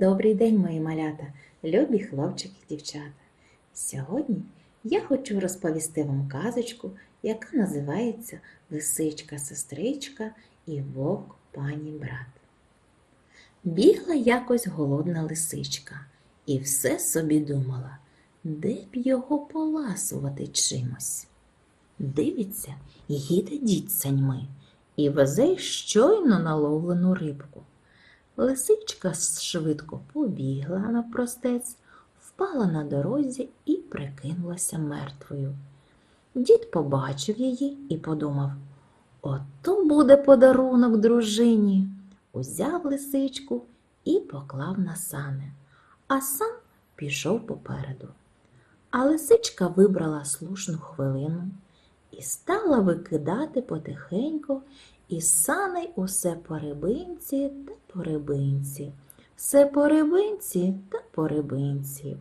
Добрий день, мої малята, любі хлопчики і дівчата. Сьогодні я хочу розповісти вам казочку, яка називається Лисичка, сестричка і вовк пані брат. Бігла якось голодна лисичка і все собі думала, де б його поласувати чимось. Дивиться, їде дід саньми і везе щойно наловлену рибку. Лисичка швидко побігла навпростець, впала на дорозі і прикинулася мертвою. Дід побачив її і подумав ото буде подарунок дружині. Узяв лисичку і поклав на сани, а сам пішов попереду. А лисичка вибрала слушну хвилину і стала викидати потихеньку із саней усе по рибинці та по рибинці, все по рибинці та по рибинці.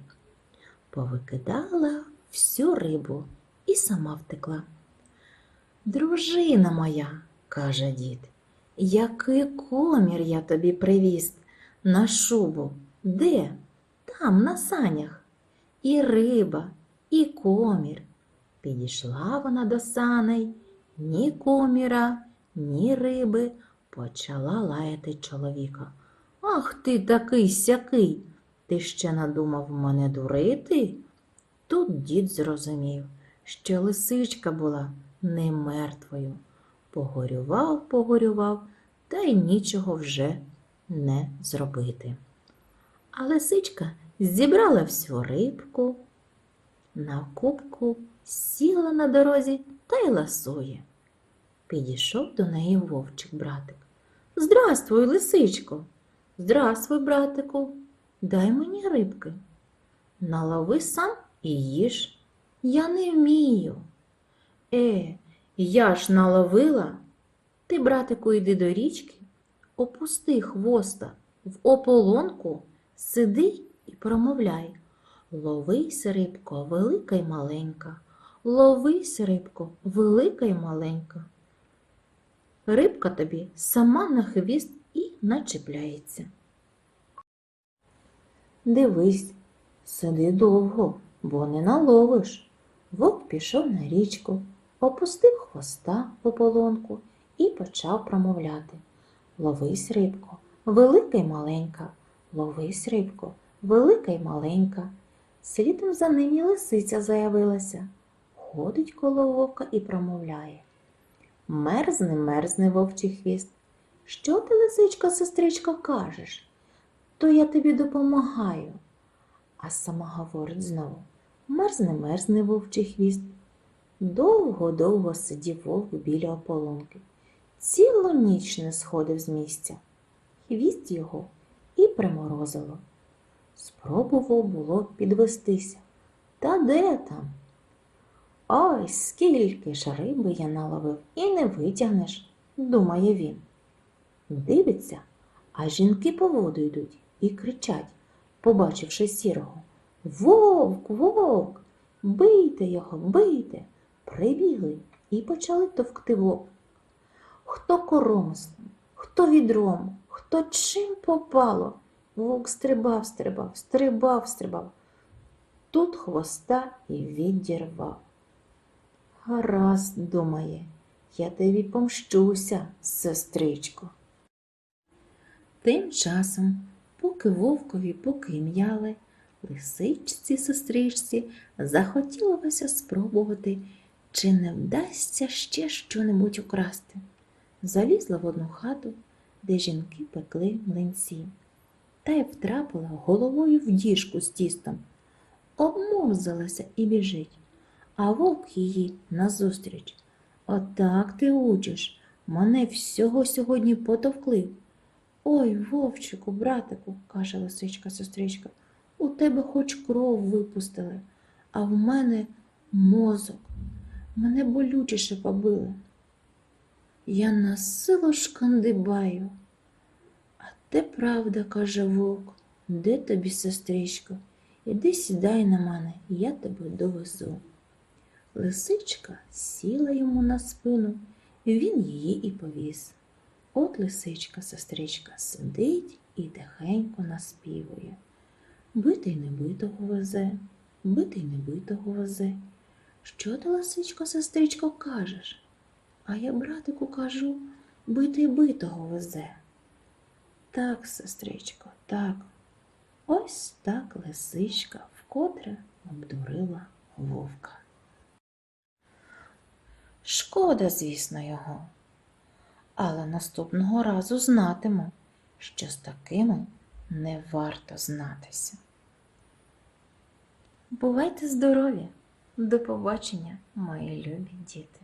Повикидала всю рибу і сама втекла. Дружина моя, каже дід, який комір я тобі привіз на шубу. Де? Там, на санях. І риба, і комір. Підійшла вона до саней, ні коміра, ні риби, почала лаяти чоловіка. Ах ти такий сякий, ти ще надумав мене дурити? Тут дід зрозумів, що лисичка була не мертвою. Погорював, погорював, та й нічого вже не зробити. А лисичка зібрала всю рибку, на кубку сіла на дорозі та й ласує. Підійшов до неї вовчик братик. Здравствуй, лисичко. Здравствуй, братику. Дай мені рибки. Налови сам і їж. Я не вмію. Е, я ж наловила. Ти, братику, йди до річки, опусти хвоста в ополонку, сиди і промовляй. Ловись, рибко, велика й маленька. Ловись, рибко, велика й маленька. Рибка тобі сама на хвіст і начепляється. Дивись, сиди довго, бо не наловиш. Вовк пішов на річку, опустив хвоста в ополонку і почав промовляти. Ловись, рибко, велика й маленька, ловись, рибко, велика й маленька. Слідом за ним і лисиця заявилася. Ходить коло вовка і промовляє. Мерзне, мерзне вовчий хвіст. Що ти, лисичко, сестричко, кажеш? То я тобі допомагаю. А сама говорить знову мерзне, мерзне вовчий хвіст. Довго-довго сидів вовк біля ополонки. Цілу ніч не сходив з місця. Хвіст його і приморозило. Спробував було підвестися. Та де там? Ой, скільки ж риби я наловив і не витягнеш, думає він. Дивиться, а жінки по воду йдуть і кричать, побачивши сірого. Вовк, вовк, бийте його, бийте. Прибігли і почали товкти вовк. Хто коромислом, хто відром, хто чим попало. Вовк стрибав, стрибав, стрибав, стрибав. Тут хвоста і відірвав. Гаразд, думає, я тобі помщуся, сестричко. Тим часом, поки вовкові поким'яли, лисичці сестричці захотілося спробувати, чи не вдасться ще щонебудь украсти. Залізла в одну хату, де жінки пекли млинці, та й втрапила головою в діжку з тістом, обмовзалася і біжить а вовк її назустріч. Отак ти учиш, мене всього сьогодні потовкли. Ой, вовчику, братику, каже лисичка сестричка, у тебе хоч кров випустили, а в мене мозок. Мене болючіше побили. Я на силу шкандибаю. А те правда, каже вовк, де тобі, сестричко? Іди сідай на мене, я тебе довезу. Лисичка сіла йому на спину, і він її і повіз. От лисичка сестричка сидить і тихенько наспівує. Битий небитого везе, битий небитого везе. Що ти, лисичко, сестричко, кажеш? А я братику кажу, битий битого везе. Так, сестричко, так. Ось так лисичка вкотре обдурила вовка. Шкода, звісно, його. Але наступного разу знатиму, що з такими не варто знатися. Бувайте здорові! До побачення, мої любі діти!